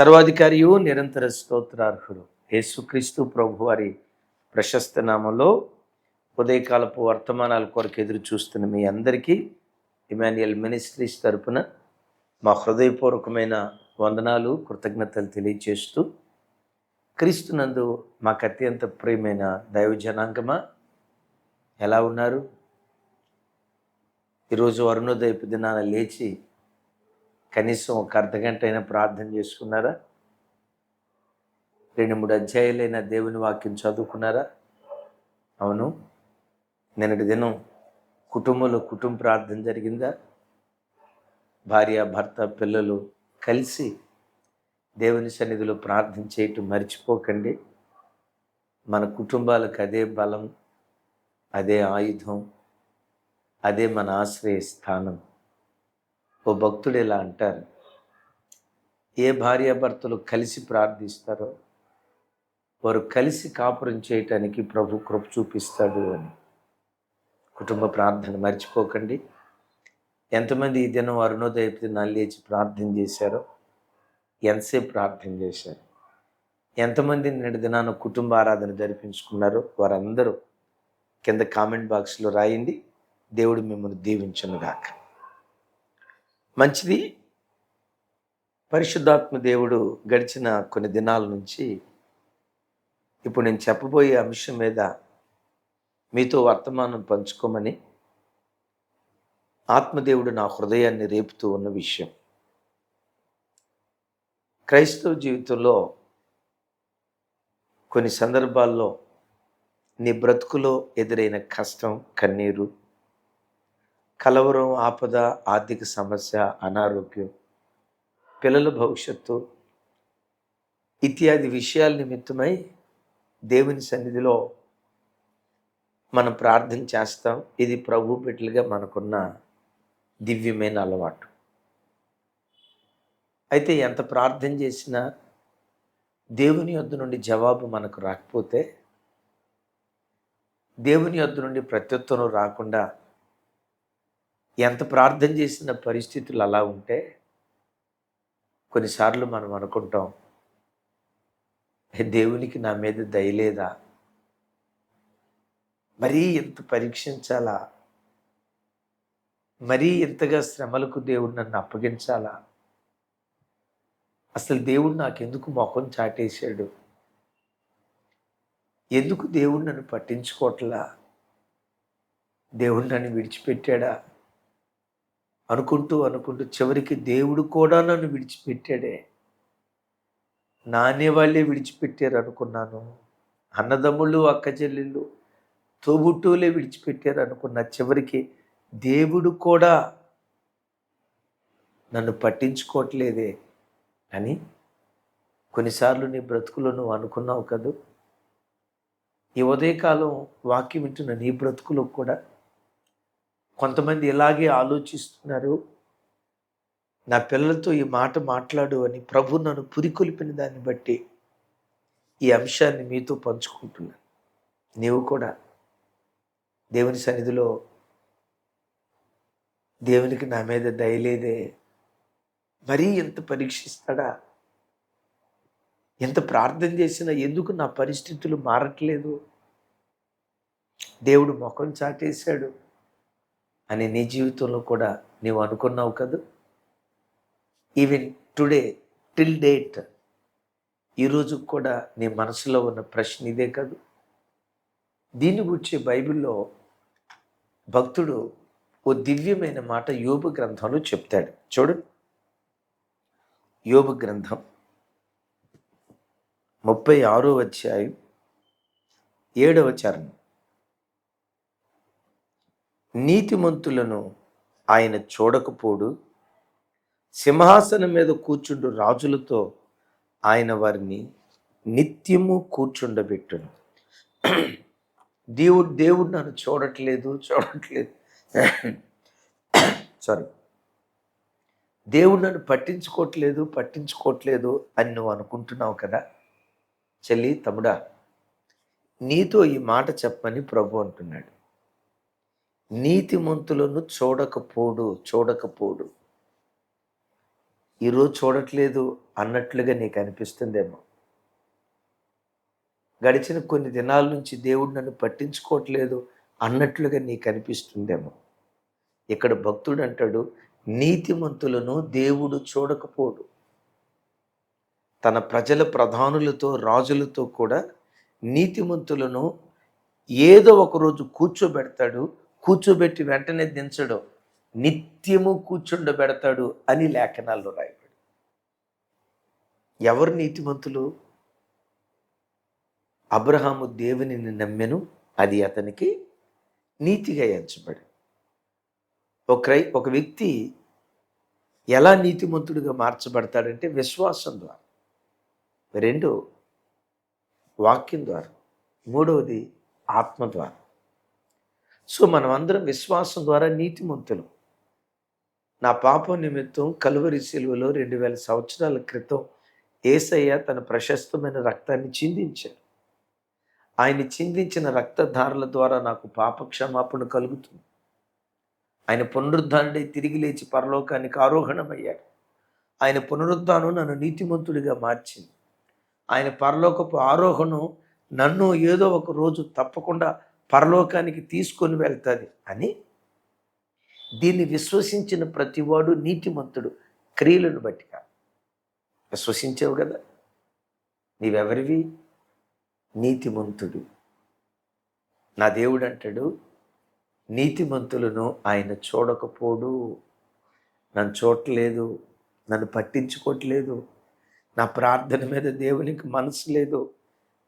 సర్వాధికారియు నిరంతర స్తోత్రార్హుడు. యేసుక్రీస్తు ప్రభువారి ప్రశస్త నామంలో ఉదయకాలపు వర్తమానాల కొరకు ఎదురు చూస్తున్న మీ అందరికీ ఇమాన్యుయల్ మినిస్ట్రీస్ తరపున మా హృదయపూర్వకమైన వందనాలు కృతజ్ఞతలు తెలియచేస్తూ క్రీస్తునందు మాకు అత్యంత ప్రియమైన దైవ జనాంగమా ఎలా ఉన్నారు? ఈరోజు అరుణోదయపు దినాన లేచి కనీసం ఒక అర్ధగంట అయినా ప్రార్థన చేసుకున్నారా? రెండు మూడు అధ్యాయులైన దేవుని వాక్యం చదువుకున్నారా? అవును. నిన్నటి దినం కుటుంబంలో కుటుంబ ప్రార్థన జరిగిందా? భార్య భర్త పిల్లలు కలిసి దేవుని సన్నిధిలో ప్రార్థన చేయటం మర్చిపోకండి. మన కుటుంబాలకు అదే బలం అదే ఆయుధం అదే మన ఆశ్రయ స్థానం. ఓ భక్తుడు ఇలా అంటారు ఏ భార్యాభర్తలు కలిసి ప్రార్థిస్తారో వారు కలిసి కాపురం చేయటానికి ప్రభు కృప చూపిస్తాడు అని. కుటుంబ ప్రార్థన మర్చిపోకండి. ఎంతమంది ఈ దినం అరుణోదయపతి నల్లేచి లేచి ప్రార్థన చేశారో ఎంతసేపు ప్రార్థన చేశారు? ఎంతమంది నేటి దినాన కుటుంబ ఆరాధన జరిపించుకున్నారో వారందరూ కింద కామెంట్ బాక్స్లో రాయండి. దేవుడు మిమ్మల్ని దీవించనుగాక. మంచిది. పరిశుద్ధాత్మ దేవుడు గడిచిన కొన్ని దినాల నుంచి ఇప్పుడు నేను చెప్పబోయే అంశం మీద మీతో వర్తమానం పంచుకోమని ఆత్మదేవుడు నా హృదయాన్ని రేపుతూ ఉన్న విషయం. క్రైస్తవ జీవితంలో కొన్ని సందర్భాల్లో నీ బ్రతుకులో ఎదురైన కష్టం కన్నీరు కలవరం ఆపద ఆర్థిక సమస్య అనారోగ్యం పిల్లల భవిష్యత్తు ఇత్యాది విషయాల నిమిత్తమై దేవుని సన్నిధిలో మనం ప్రార్థన చేస్తాం. ఇది ప్రభు బిడ్డలుగా మనకున్న దివ్యమైన అలవాటు. అయితే ఎంత ప్రార్థన చేసినా దేవుని యొద్ నుండి జవాబు మనకు రాకపోతే దేవుని యొద్ నుండి ప్రత్యుత్తరం రాకుండా ఎంత ప్రార్థన చేసిన పరిస్థితులు అలా ఉంటే కొన్నిసార్లు మనం అనుకుంటాం దేవునికి నా మీద దయలేదా మరీ ఎంత పరీక్షించాలా? మరీ ఎంతగా శ్రమలకు దేవుడు నన్ను అప్పగించాలా? అసలు దేవుడు నాకెందుకు మొఖం చాటేశాడు? ఎందుకు దేవుడు నన్ను పట్టించుకోవట్లా దేవుడు నన్ను విడిచిపెట్టాడా? అనుకుంటూ అనుకుంటూ చివరికి దేవుడు కూడా నన్ను విడిచిపెట్టాడే. నానే వాళ్ళే విడిచిపెట్టారు అనుకున్నాను. అన్నదమ్ముళ్ళు అక్క చెల్లెళ్ళు తోబుట్టువులే విడిచిపెట్టారు అనుకున్న చివరికి దేవుడు కూడా నన్ను పట్టించుకోవట్లేదే అని కొన్నిసార్లు నీ బ్రతుకులో నువ్వు అనుకున్నావు కదూ? ఈ ఉదయకాలం వాక్యం వింటున్న నీ బ్రతుకులో కూడా కొంతమంది ఇలాగే ఆలోచిస్తున్నారు. నా పిల్లలతో ఈ మాట మాట్లాడు అని ప్రభు నన్ను పురికొల్పిన దాన్ని బట్టి ఈ అంశాన్ని మీతో పంచుకుంటున్నాను. నీవు కూడా దేవుని సన్నిధిలో దేవునికి నా మీద దయలేదే. మరీ ఎంత పరీక్షిస్తాడా? ఎంత ప్రార్థన చేసినా ఎందుకు నా పరిస్థితులు మారట్లేదు? దేవుడు ముఖం చాటేశాడు. అని నీ జీవితంలో కూడా నీవు అనుకున్నావు కదా? ఈవెన్ టుడే టిల్ డేట్ ఈరోజు కూడా నీ మనసులో ఉన్న ప్రశ్న ఇదే కాదు? దీన్ని గురించి బైబిల్లో భక్తుడు ఓ దివ్యమైన మాట యోబు గ్రంథంలో చెప్తాడు. చూడు. యోబు గ్రంథం ముప్పై ఆరో అధ్యాయం ఏడవ చరణం. నీతిమంతులను ఆయన చూడకపోడు. సింహాసనం మీద కూర్చుండు రాజులతో ఆయన వారిని నిత్యము కూర్చుండబెట్టును దేవుడు దేవుడు నన్ను చూడట్లేదు చూడట్లేదు. సారీ దేవుడు నన్ను పట్టించుకోవట్లేదు పట్టించుకోవట్లేదు అని నువ్వు అనుకుంటున్నావు కదా? చెల్లి తమ్ముడా నీతో ఈ మాట చెప్పమని ప్రభు అంటున్నాడు. నీతిమంతులను చూడకపోడు చూడకపోడు. ఈరోజు చూడట్లేదు అన్నట్లుగా నీకు అనిపిస్తుందేమో. గడిచిన కొన్ని దినాల నుంచి దేవుడు నన్ను పట్టించుకోవట్లేదు అన్నట్లుగా నీకు అనిపిస్తుందేమో. ఇక్కడ భక్తుడు అంటాడు నీతిమంతులను దేవుడు చూడకపోడు. తన ప్రజల ప్రధానులతో రాజులతో కూడా నీతిమంతులను ఏదో ఒక రోజు కూర్చోబెడతాడు కూర్చోబెట్టి వెంటనే దించడు నిత్యము కూర్చుండబెడతాడు అని లేఖనాల్లో రాయబడి ఎవరు నీతిమంతులు? అబ్రహాము దేవునిని నమ్మెను అది అతనికి నీతిగా ఎంచబడి ఒక రై ఒక వ్యక్తి ఎలా నీతిమంతుడిగా మార్చబడతాడంటే విశ్వాసం ద్వారా. రెండు వాక్యం ద్వారా. మూడవది ఆత్మ ద్వారా. సో మనం అందరం విశ్వాసం ద్వారా నీతిమంతులు. నా పాపం నిమిత్తం కలువరి శిలువలో రెండు వేల సంవత్సరాల క్రితం ఏసయ్య తన ప్రశస్తమైన రక్తాన్ని చిందించారు ఆయన చిందించిన రక్తధారల ద్వారా నాకు పాపక్షమాపణ కలుగుతుంది. ఆయన పునరుద్ధానుడై తిరిగి లేచి పరలోకానికి ఆరోహణమయ్యాడు. ఆయన పునరుద్ధానం నన్ను నీతిమంతుడిగా మార్చింది. ఆయన పరలోకపు ఆరోహణం నన్ను ఏదో ఒక రోజు తప్పకుండా పరలోకానికి తీసుకొని వెళ్తుంది అని దీన్ని విశ్వసించిన ప్రతివాడు నీతిమంతుడు క్రియలను బట్టి కాదు. విశ్వసించావు కదా. నీవెవరివి? నీతిమంతుడు. నా దేవుడు అంటాడు నీతిమంతులను ఆయన చూడకపోడు. నన్ను చూడలేదు నన్ను పట్టించుకోవట్లేదు నా ప్రార్థన మీద దేవునికి మనసు లేదు.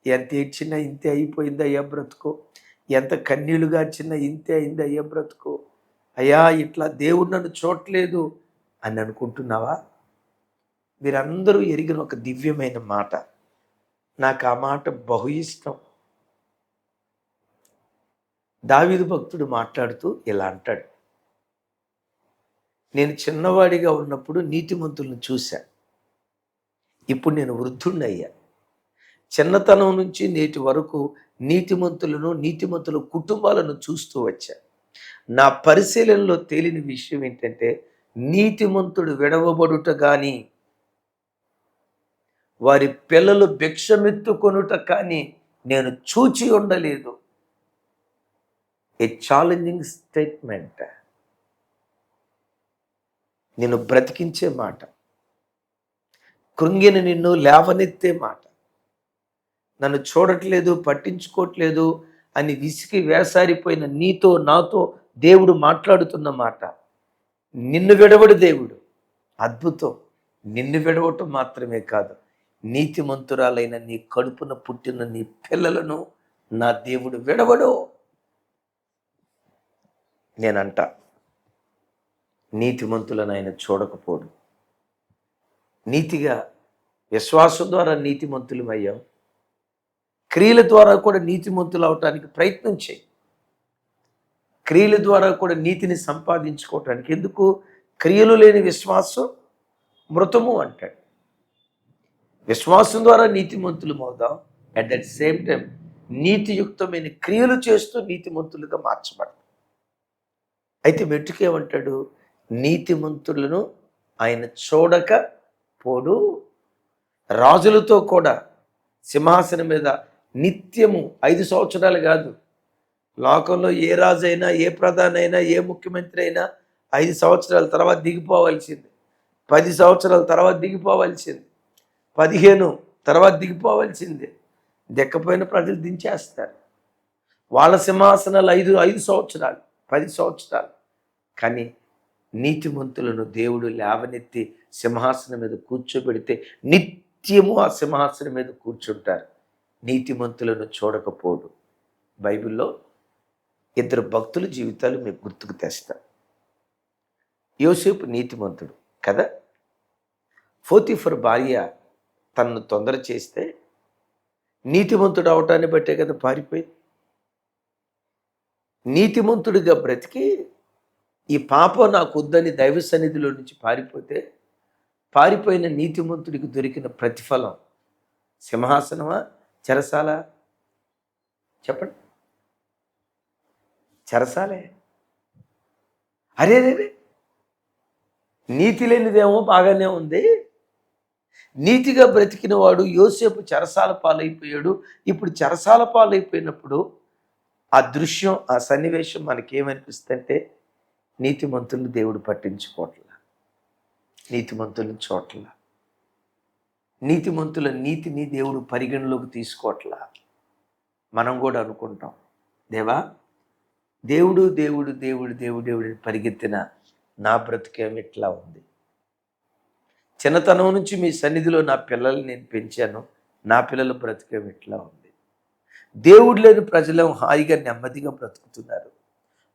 ఎంత ఇచ్చినా ఇంతే అయిపోయింది బ్రతుకో. ఎంత కన్నీళ్ళు చిన్న ఇంతే అయింది అయ్యా బ్రతుకు. అయ్యా ఇట్లా దేవుడు నన్ను చూడలేదు అని అనుకుంటున్నావా? మీరందరూ ఎరిగిన ఒక దివ్యమైన మాట. నాకు ఆ మాట బహు ఇష్టం. దావిదు భక్తుడు మాట్లాడుతూ ఇలా అంటాడు. నేను చిన్నవాడిగా ఉన్నప్పుడు నీతిమంతులను చూశా. ఇప్పుడు నేను వృద్ధుణ్ణయ్యా చిన్నతనం నుంచి నేటి వరకు నీతిమంతులను నీతిమంతుల కుటుంబాలను చూస్తూ వచ్చా. నా పరిశీలనలో తేలిన విషయం ఏంటంటే నీతిమంతుడు విడవబడుట కానీ వారి పిల్లలు భిక్షమెత్తుకొనుట కానీ నేను చూచి ఉండలేదు. ఏ ఛాలెంజింగ్ స్టేట్మెంట్ నేను బ్రతికించే మాట. కృంగిన నిన్ను లేవనెత్తే మాట. నన్ను చూడట్లేదు పట్టించుకోవట్లేదు అని విసికి వేసారిపోయిన నీతో నాతో దేవుడు మాట్లాడుతున్న మాట. నిన్ను విడవడు దేవుడు. అద్భుతం. నిన్ను విడవటం మాత్రమే కాదు. నీతిమంతురాలైన నీ కడుపున పుట్టిన నీ పిల్లలను నా దేవుడు విడవడు. నేనంట నీతిమంతులను ఆయన చూడకపోడు. నీతిగా విశ్వాసం ద్వారా నీతిమంతులు అయ్యాం క్రియల ద్వారా కూడా నీతిమంతులు అవటానికి ప్రయత్నం చేయి. క్రియల ద్వారా కూడా నీతిని సంపాదించుకోవటానికి. ఎందుకు? క్రియలు లేని విశ్వాసం మృతము అంటాడు. విశ్వాసం ద్వారా నీతిమంతులు అవుదాం అట్ దట్ సేమ్ టైం నీతియుక్తమైన క్రియలు చేస్తూ నీతిమంతులుగా మార్చబడతాం. అయితే మెట్టుకేమంటాడు నీతిమంతులను ఆయన చూడక పోడు. రాజులతో కూడా సింహాసనం మీద నిత్యము ఐదు సంవత్సరాలు కాదు. లోకంలో ఏ రాజు అయినా ఏ ప్రధాని అయినా ఏ ముఖ్యమంత్రి అయినా ఐదు సంవత్సరాల తర్వాత దిగిపోవలసింది. పది సంవత్సరాల తర్వాత దిగిపోవలసింది. పదిహేను తర్వాత దిగిపోవలసిందే. దిక్కపోయిన ప్రజలు దించేస్తారు. వాళ్ళ సింహాసనాలు ఐదు ఐదు సంవత్సరాలు పది సంవత్సరాలు. కానీ నీతిమంతులను దేవుడు లేవనెత్తి సింహాసనం మీద కూర్చోబెడితే నిత్యము ఆ సింహాసనం మీద కూర్చుంటారు. నీతిమంతులను చూడకపోడు. బైబిల్లో ఇద్దరు భక్తుల జీవితాలు మీకు గుర్తుకు తెస్తా యోసేపు నీతిమంతుడు కదా? ఫోతిఫర్ భార్య తనను తొందర చేస్తే నీతిమంతుడు అవటాన్ని బట్టే కదా పారిపోయింది. నీతిమంతుడిగా బ్రతికి ఈ పాపం నాకు వద్దని దైవ సన్నిధిలో నుంచి పారిపోతే పారిపోయిన నీతిమంతుడికి దొరికిన ప్రతిఫలం సింహాసనమా? చెరసాల? చెప్పండి. చెరసాలే. అరే రే నీతి లేనిదేమో బాగానే ఉంది. నీతిగా బ్రతికిన వాడు యోసేపు చెరసాల పాలైపోయాడు. ఇప్పుడు చెరసాల పాలైపోయినప్పుడు ఆ దృశ్యం ఆ సన్నివేశం మనకేమనిపిస్తుందంటే నీతిమంతులను దేవుడు పట్టించుకోవట్ల. నీతిమంతులను చోట్ల నీతిమంతుల నీతిని దేవుడు పరిగణలోకి తీసుకోవట్లా? మనం కూడా అనుకుంటాం. దేవా దేవుడు దేవుడు దేవుడు దేవుడు దేవుడు పరిగెత్తిన నా బ్రతికేమి ఇట్లా ఉంది? చిన్నతనం నుంచి మీ సన్నిధిలో నా పిల్లల్ని నేను పెంచాను. నా పిల్లల బ్రతికేమి ఇట్లా ఉంది? దేవుడు లేని ప్రజలు హాయిగా నెమ్మదిగా బ్రతుకుతున్నారు.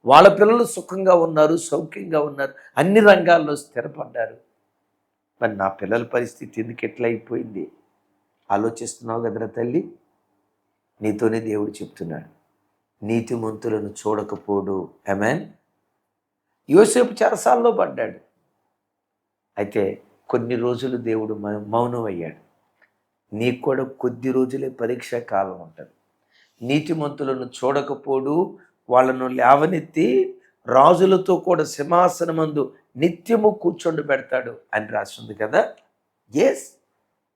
వాళ్ళ పిల్లలు సుఖంగా ఉన్నారు సౌఖ్యంగా ఉన్నారు అన్ని రంగాల్లో స్థిరపడ్డారు. మరి నా పిల్లల పరిస్థితి ఎందుకు ఎట్లా అయిపోయింది ఆలోచిస్తున్నావు కదరా తల్లి? నీతోనే దేవుడు చెప్తున్నాడు. నీతిమంతులను చూడకపోడు. ఎమెన్ యోసేపు చెరసాల్లో పడ్డాడు. అయితే కొన్ని రోజులు దేవుడు మౌనం అయ్యాడు నీకు కూడా కొద్ది రోజులే పరీక్ష కాలం ఉంటుంది. నీతిమంతులను చూడకపోడు. వాళ్ళను లేవనెత్తి రాజులతో కూడా సింహాసనమందు నిత్యము కూర్చొండి పెడతాడు అని రాస్తుంది కదా? ఎస్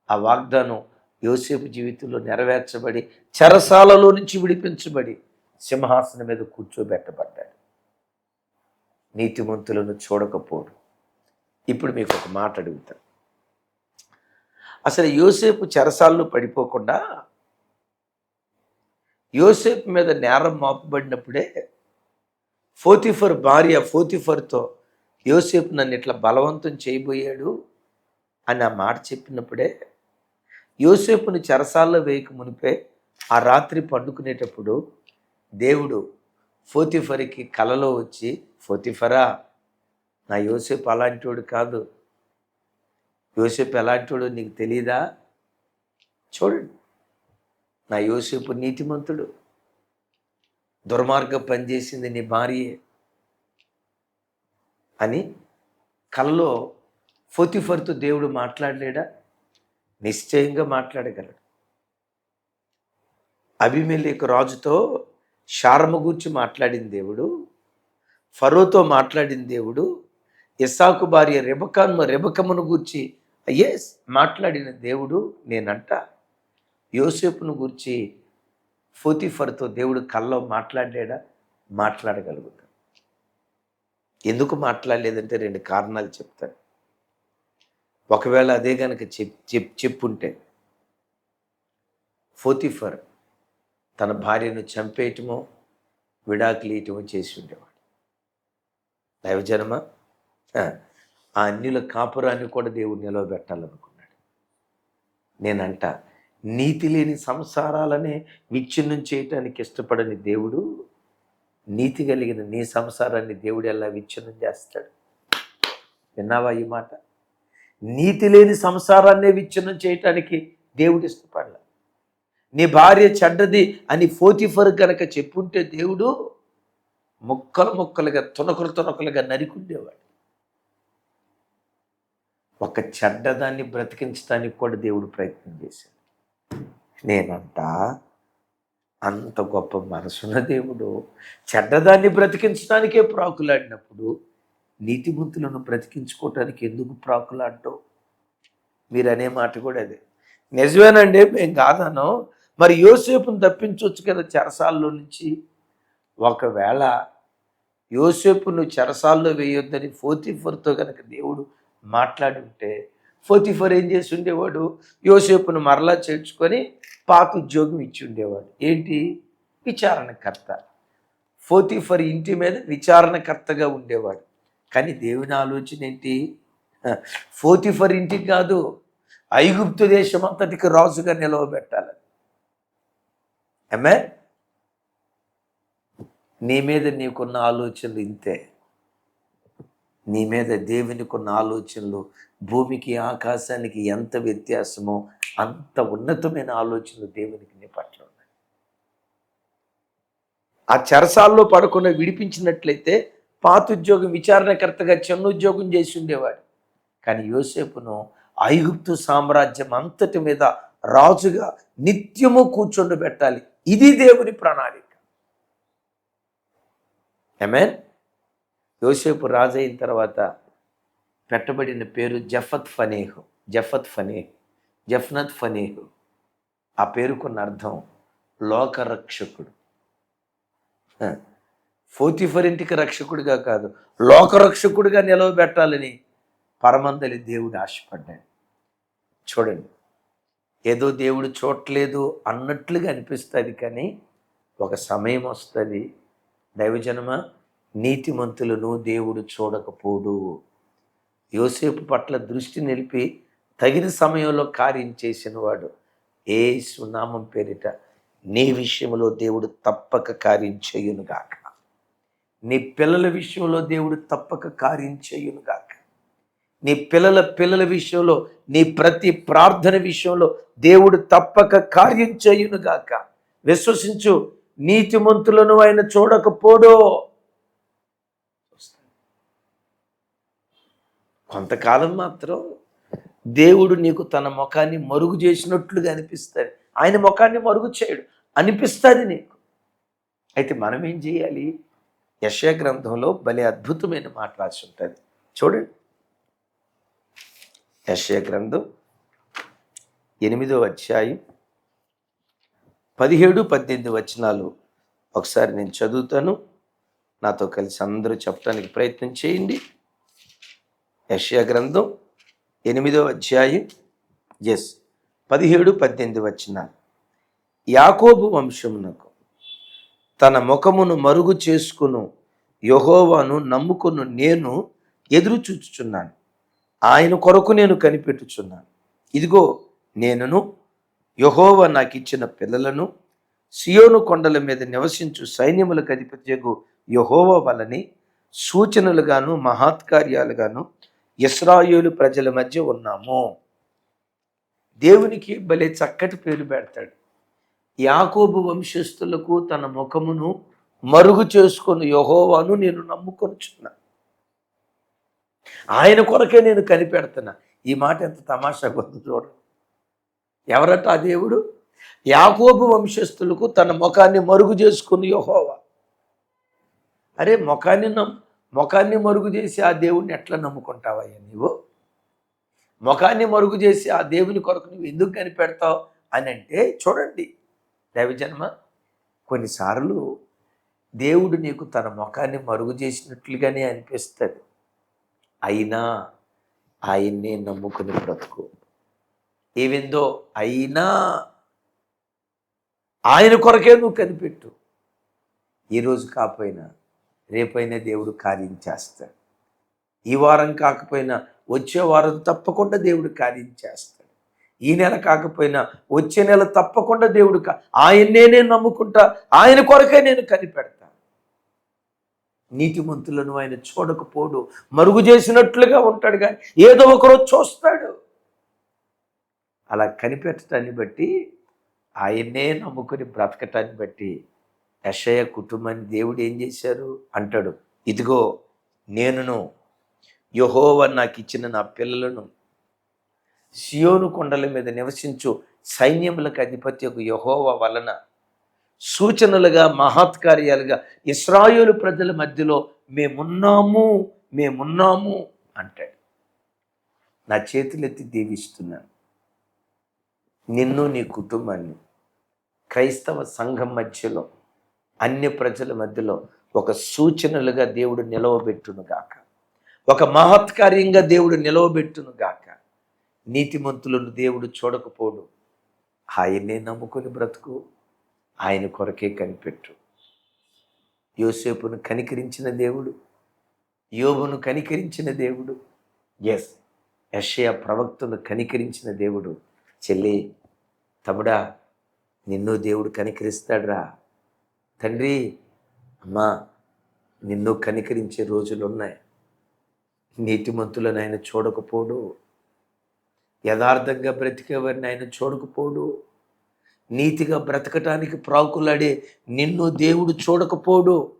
ఆ వాగ్దానం యోసేపు జీవితంలో నెరవేర్చబడి చెరసాలలో నుంచి విడిపించబడి సింహాసనం మీద కూర్చోబెట్టబడ్డాడు. నీతిమంతులను చూడకపోడు. ఇప్పుడు మీకు ఒక మాట అడుగుతాను అసలు యోసేపు చెరసాల్లో పడిపోకుండా యోసేపు మీద నేరం మాపబడినప్పుడే ఫోతిఫర్ భార్య ఫోతిఫర్తో యోసేపు నన్ను ఇట్లా బలవంతం చేయబోయాడు అని ఆ మాట చెప్పినప్పుడే యోసేపుని చెరసాల్లో వేయక మునిపే ఆ రాత్రి పండుకునేటప్పుడు దేవుడు ఫోతిఫరికి కలలో వచ్చి ఫోతిఫరా నా యోసేపు అలాంటివాడు కాదు. యోసేపు ఎలాంటివాడు నీకు తెలియదా చూడండి. నా యోసేపు నీతిమంతుడు. దుర్మార్గం పనిచేసింది నీ భార్యే. అని కలలో ఫోతిఫర్తో దేవుడు మాట్లాడలేడా? నిశ్చయంగా మాట్లాడగలడు. అభిమేలేకు రాజుతో శారమ గూర్చి మాట్లాడిన దేవుడు ఫరోతో మాట్లాడిన దేవుడు ఇసాకు భార్య రెబకాను రెబకమును గూర్చి ఎస్ మాట్లాడిన దేవుడు నేనంట. యోసేపును గూర్చి ఫోతిఫర్తో దేవుడు కల్లో మాట్లాడాడా మాట్లాడగలుగుతాడు. ఎందుకు మాట్లాడలేదంటే రెండు కారణాలు చెప్తాను. ఒకవేళ అదే కనుక చెప్ చెప్ చెప్పుంటే ఫోతిఫర్ తన భార్యను చంపేయటమో విడాకులేయటమో చేసి ఉండేవాడు. దైవజనమా? ఆ, ఆ అన్యుల కాపురాన్ని కూడా దేవుడు నిలవబెట్టాలనుకున్నాడు నేనంట నీతి లేని సంసారాలనే విచ్ఛిన్నం చేయటానికి ఇష్టపడని దేవుడు నీతి కలిగిన నీ సంసారాన్ని దేవుడు ఎలా విచ్ఛిన్నం చేస్తాడు? విన్నావా ఈ మాట? నీతి లేని సంసారాన్నే విచ్ఛిన్నం చేయటానికి దేవుడు ఇష్టపడలే. నీ భార్య చెడ్డది అని ఫోతిఫర్ కనుక చెప్పుంటే దేవుడు ముక్కలు ముక్కలుగా తునకలు తునకలుగా నరికుండేవాడు. ఒక చెడ్డదాన్ని బ్రతికించడానికి కూడా దేవుడు ప్రయత్నం చేశాడు. నేనంట అంత గొప్ప మనసున్న దేవుడు చెడ్డదాన్ని బ్రతికించడానికే ప్రాకులాడినప్పుడు నీతిమంతులను బ్రతికించుకోవటానికి ఎందుకు ప్రాకులాడటం మీరు అనే మాట కూడా అదే. నిజమేనండి మేము కాదను మరి యోసేపును తప్పించవచ్చు కదా చెరసాల్లో నుంచి? ఒకవేళ యోసేపును చెరసాల్లో వేయొద్దని ఫోతిఫర్తో కనుక దేవుడు మాట్లాడి ఉంటే ఫోతిఫర్ ఏం చేసి ఉండేవాడు? యోసేపును మరలా చేర్చుకొని పాత ఉద్యోగం ఇచ్చి ఉండేవాడు. ఏంటి? విచారణకర్త. ఫోతిఫర్ ఇంటి మీద విచారణకర్తగా ఉండేవాడు. కానీ దేవుని ఆలోచన ఏంటి? ఫోర్టీ ఫోతిఫర్ ఇంటికి కాదు ఐగుప్తు దేశం అంతటికి రాజుగా నిలవబెట్టాలని ఏమే నీ మీద నీకున్న ఆలోచనలు ఇంతే. నీ మీద దేవునికి ఉన్న ఆలోచనలు భూమికి ఆకాశానికి ఎంత వ్యత్యాసమో అంత ఉన్నతమైన ఆలోచనలు దేవునికి నీ పట్ల ఉన్నాయి. ఆ చెరసాల్లో పడకుండా విడిపించినట్లయితే పాత ఉద్యోగం విచారణకర్తగా చిన్న ఉద్యోగం చేసి ఉండేవాడు. కానీ యోసేపును ఐగుప్తు సామ్రాజ్యం అంతటి మీద రాజుగా నిత్యము కూర్చొండబెట్టాలి ఇది దేవుని ప్రణాళిక. ఏమేన్ యోసేపు రాజు అయిన తర్వాత పెట్టబడిన పేరు జఫత్ ఫనేహు జఫత్ ఫనేహ్ జఫ్నత్ ఫనేహు. ఆ పేరుకున్న అర్థం లోకరక్షకుడు. ఫోతిఫర్ ఇంటికి రక్షకుడిగా కాదు లోకరక్షకుడిగా నిలవబెట్టాలని పరమందలి దేవుడు ఆశపడ్డాడు. చూడండి ఏదో దేవుడు చూడట్లేదు అన్నట్లుగా అనిపిస్తుంది కానీ ఒక సమయం వస్తుంది. దైవజనమా నీతిమంతులను దేవుడు చూడకపోడు. యోసేపు పట్ల దృష్టి నిలిపి తగిన సమయంలో కార్యం చేసిన వాడు ఏ సునామం పేరిట నీ విషయంలో దేవుడు తప్పక కార్యం చేయునుగాక నీ పిల్లల విషయంలో దేవుడు తప్పక కార్యం చేయునుగాక నీ పిల్లల పిల్లల విషయంలో నీ ప్రతి ప్రార్థన విషయంలో దేవుడు తప్పక కార్యం చేయునుగాక విశ్వసించు నీతిమంతులను ఆయన చూడకపోడో. కొంతకాలం మాత్రం దేవుడు నీకు తన ముఖాన్ని మరుగు చేసినట్లుగా అనిపిస్తుంది ఆయన ముఖాన్ని మరుగు చేయడు. అనిపిస్తుంది నీకు. అయితే మనం ఏం చేయాలి? యశ గ్రంథంలో భలే అద్భుతమైన మాట రాసి ఉంటుంది చూడండి. యశ గ్రంథం ఎనిమిదో అధ్యాయం పదిహేడు పద్దెనిమిది వచనాలు. ఒకసారి నేను చదువుతాను. నాతో కలిసి అందరూ చెప్పడానికి ప్రయత్నం చేయండి. యెషయా గ్రంథం ఎనిమిదో అధ్యాయం ఎస్ పదిహేడు పద్దెనిమిది వచ్చిన యాకోబు వంశమునకు తన ముఖమును మరుగు చేసుకును యహోవాను నమ్ముకును నేను ఎదురు చూచుచున్నాను. ఆయన కొరకు నేను కనిపెట్టుచున్నాను. ఇదిగో నేనును యహోవ నాకు ఇచ్చిన పిల్లలను సియోను కొండల మీద నివసించు సైన్యములకు అధిపత్యకు యహోవ వలని సూచనలుగాను మహత్కార్యాలుగాను ఇస్రాయేలు ప్రజల మధ్య ఉన్నాము. దేవునికి భలే చక్కటి పేరు పెడతాడు. యాకోబు వంశస్థులకు తన ముఖమును మరుగు చేసుకుని యహోవాను నేను నమ్ముకొనుచున్నా. ఆయన కొరకే నేను కనిపెడుతున్నా. ఈ మాట ఎంత తమాషా కొంత చూడండి ఎవరట ఆ దేవుడు? యాకోబు వంశస్థులకు తన ముఖాన్ని మరుగు చేసుకుని యహోవా. అరే ముఖాన్ని నమ్ ముఖాన్ని మరుగు చేసి ఆ దేవుడిని ఎట్లా నమ్ముకుంటావయ్యా నీవు? ముఖాన్ని మరుగు చేసి ఆ దేవుని కొరకు నువ్వు ఎందుకు కనిపెడతావు అని అంటే చూడండి దైవజన్మ కొన్నిసార్లు దేవుడు నీకు తన ముఖాన్ని మరుగు చేసినట్లుగానే అనిపిస్తుంది. అయినా ఆయన్నే నమ్ముకుని బ్రతుకు. ఏవిందో అయినా ఆయన కొరకే నువ్వు కనిపెట్టు. ఈరోజు కాకపోయినా రేపైనా దేవుడు కార్యం చేస్తాడు. ఈ వారం కాకపోయినా వచ్చే వారం తప్పకుండా దేవుడు కార్యం చేస్తాడు. ఈ నెల కాకపోయినా వచ్చే నెల తప్పకుండా దేవుడు ఆయన్నే నేను నమ్ముకుంటా ఆయన కొరకే నేను కనిపెడతా. నీతిమంతులను ఆయన చూడకపోడు మరుగు చేసినట్లుగా ఉంటాడు కానీ ఏదో ఒకరోజు చూస్తాడు. అలా కనిపెట్టడాన్ని బట్టి ఆయన్నే నమ్ముకుని బ్రతకటాన్ని బట్టి యషయ కుటుంబాన్ని దేవుడు ఏం చేశారు? అంటాడు ఇదిగో నేనును యహోవ నాకు ఇచ్చిన నా పిల్లలను సియోను కొండల మీద నివసించు సైన్యములకు అధిపత్యకు యహోవ వలన సూచనలుగా మహత్కార్యాలుగా ఇస్రాయేలు ప్రజల మధ్యలో మేమున్నాము మేమున్నాము అంటాడు. నా చేతులెత్తి దీవిస్తున్నాను. నిన్ను నీ కుటుంబాన్ని క్రైస్తవ సంఘం మధ్యలో అన్ని ప్రజల మధ్యలో ఒక సూచనలుగా దేవుడు నిలవబెట్టునుగాక ఒక మహత్కార్యంగా దేవుడు నిలవబెట్టును గాక. నీతిమంతులను దేవుడు చూడకపోడు. ఆయన్నే నమ్ముకొని బ్రతుకు. ఆయన కొరకే కనిపెట్టు. యోసేపును కనికరించిన దేవుడు. యోబును కనికరించిన దేవుడు. ఎస్ యషయ ప్రవక్తను కనికరించిన దేవుడు. చెల్లి తమ్ముడా నిన్ను దేవుడు కనికరిస్తాడురా. తండ్రి అమ్మా నిన్ను కనికరించే రోజులు ఉన్నాయి నీతిమంతులను ఆయన చూడకపోడు. యథార్థంగా బ్రతికేవారిని ఆయన చూడకపోడు. నీతిగా బ్రతకటానికి ప్రాకులాడే నిన్ను దేవుడు చూడకపోడు.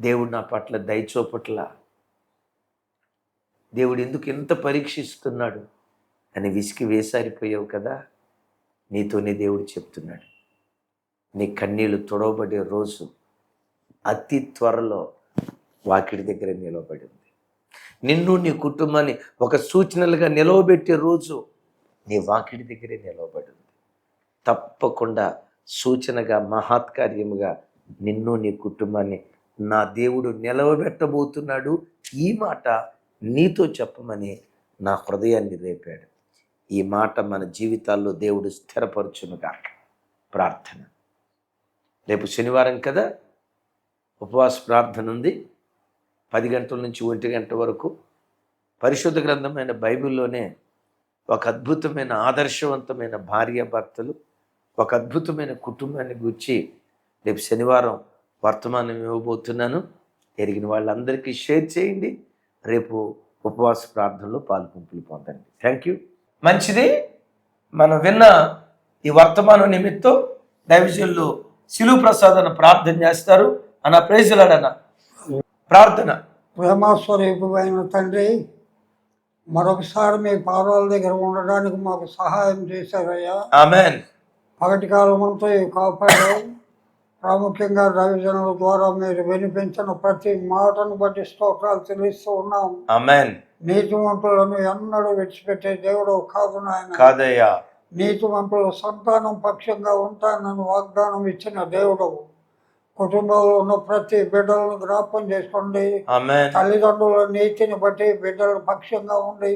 దేవుడు నా పట్ల దయచోపట్ల దేవుడు ఎందుకు ఎంత పరీక్షిస్తున్నాడు? అని విసికి వేసారిపోయావు కదా? నీతోనే దేవుడు చెప్తున్నాడు. నీ కన్నీళ్ళు తొడవబడే రోజు అతి త్వరలో వాకిడి దగ్గర నిలవబడింది. నిన్ను నీ కుటుంబాన్ని ఒక సూచనలుగా నిలవబెట్టే రోజు నీ వాకిడి దగ్గరే నిలవబడింది. తప్పకుండా సూచనగా మహాత్కార్యముగా నిన్ను నీ కుటుంబాన్ని నా దేవుడు నిలవబెట్టబోతున్నాడు. ఈ మాట నీతో చెప్పమని నా హృదయాన్ని రేపాడు. ఈ మాట మన జీవితాల్లో దేవుడు స్థిరపరచునుగా ప్రార్థన. రేపు శనివారం కదా? ఉపవాస ప్రార్థన ఉంది. పది గంటల నుంచి ఒంటి గంట వరకు పరిశుద్ధ గ్రంథమైన బైబిల్లోనే ఒక అద్భుతమైన ఆదర్శవంతమైన భార్యాభర్తలు ఒక అద్భుతమైన కుటుంబాన్ని గురించి రేపు శనివారం వర్తమానం ఇవ్వబోతున్నాను. ఎరిగిన వాళ్ళందరికీ షేర్ చేయండి. రేపు ఉపవాస ప్రార్థనలో పాల్పంపులు పొందండి. Thank you. మంచిది. మనం విన్న ఈ వర్తమానం నిమిత్తం దైవజనులు శిలువు ప్రసాద్ ప్రార్థన చేస్తారు. అన్న ప్రేజలాడన్న ప్రార్థన. ప్రేమస్వరూపమైన తండ్రి మరొకసారి మీ పాదాల దగ్గర ఉండడానికి మాకు సహాయం చేశారయ్యా. ఆమెన్. పగటి కాలం అంతా ఈ కాపాడావు ప్రాముఖ్యంగా రవిజనుల ద్వారా మీరు వినిపించిన ప్రతి మాటను బట్టి స్తోత్రాలు చెల్లిస్తూ ఉన్నాం. నీతివంతులను ఎన్నడూ విడిచిపెట్టే దేవుడు కాదు నాయన. కాదయ్యా. నీతివంతుల సంతానం పక్షంగా ఉంటానని వాగ్దానం ఇచ్చిన దేవుడు కుటుంబంలో ఉన్న ప్రతి బిడ్డలను జ్ఞాపం చేసుకోండి. తల్లిదండ్రుల నీతిని బట్టి బిడ్డల పక్షంగా ఉండి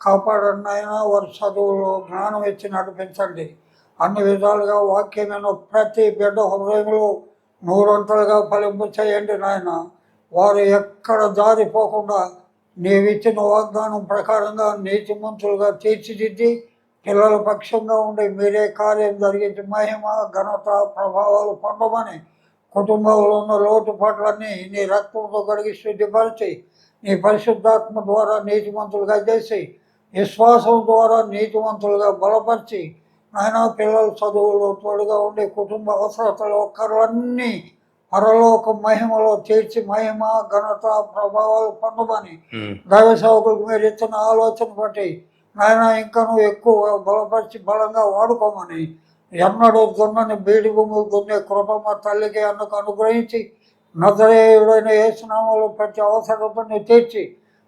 కాపాడండి వారి చదువులో జ్ఞానం ఇచ్చి నడిపించండి. అన్ని విధాలుగా వాక్యమైన ప్రతి బిడ్డ హృదయంలో నూరంతలుగా ఫలింపు చేయండి నాయన. వారు ఎక్కడ జారిపోకుండా నీవిచ్చిన వాగ్దానం ప్రకారంగా నీతిమంతులుగా తీర్చిదిద్ది పిల్లల పక్షంగా ఉండి మీరే కార్యం జరిగించి మహిమ ఘనత ప్రభావాలు పొందమని కుటుంబంలో ఉన్న లోటుపాట్లన్నీ నీ రక్తంతో కడిగి శుద్ధిపరిచి నీ పరిశుద్ధాత్మ ద్వారా నీతిమంతులుగా చేసి విశ్వాసం ద్వారా నీతిమంతులుగా బలపరిచి నాయన పిల్లల చదువులో తోడుగా ఉండే కుటుంబ అవసరతలు ఒక్కరులన్నీ పరలోక మహిమలో తీర్చి మహిమ ఘనత ప్రభావాలు పొందమని. దైవ సేవకులకు మీరు ఇచ్చిన ఆలోచన బట్టి నాయన ఇంకా నువ్వు ఎక్కువ బలపరిచి బలంగా వాడుకోమని ఎన్నడూ దున్నని బీడి భూములు దున్నే కృప మా తల్లికి అన్నకు అనుగ్రహించి నజరేయుడైన ఏసునామాలు ప్రతి అవసరతను తీర్చి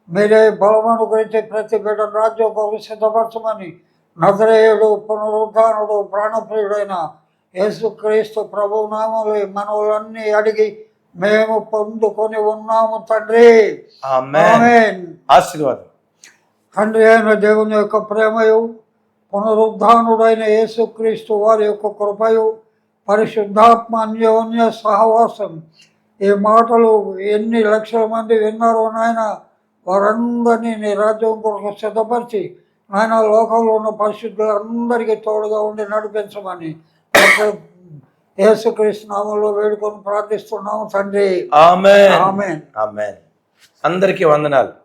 మీరే బలం అనుగ్రహించి ప్రతి బిడ్డ రాజ్యం సిద్ధపరచమని నజరేయుడు పునరుద్ధానుడు ప్రాణప్రియుడైన యేసుక్రీస్తు ప్రభు నామలు మనవులన్నీ అడిగి మేము పొందుకొని ఉన్నాము తండ్రి. ఆశీర్వాదం. తండ్రి అయిన దేవుని యొక్క ప్రేమయు పునరుద్ధానుడైన యేసుక్రీస్తు వారి యొక్క కృపయు పరిశుద్ధాత్మ అన్యోన్య సహవాసం. ఈ మాటలు ఎన్ని లక్షల మంది విన్నారో నాయన వారందరినీ నీ రాజ్యం కొరకు సిద్ధపరిచి నాయన లోకంలో ఉన్న పరిశుద్ధులందరికీ తోడుగా ఉండి నడిపించమని యేసుక్రీస్తు నామంలో వేడుకొని ప్రార్థిస్తున్నాము తండ్రి. ఆమేన్. ఆమెన్. అందరికీ వందనాలు.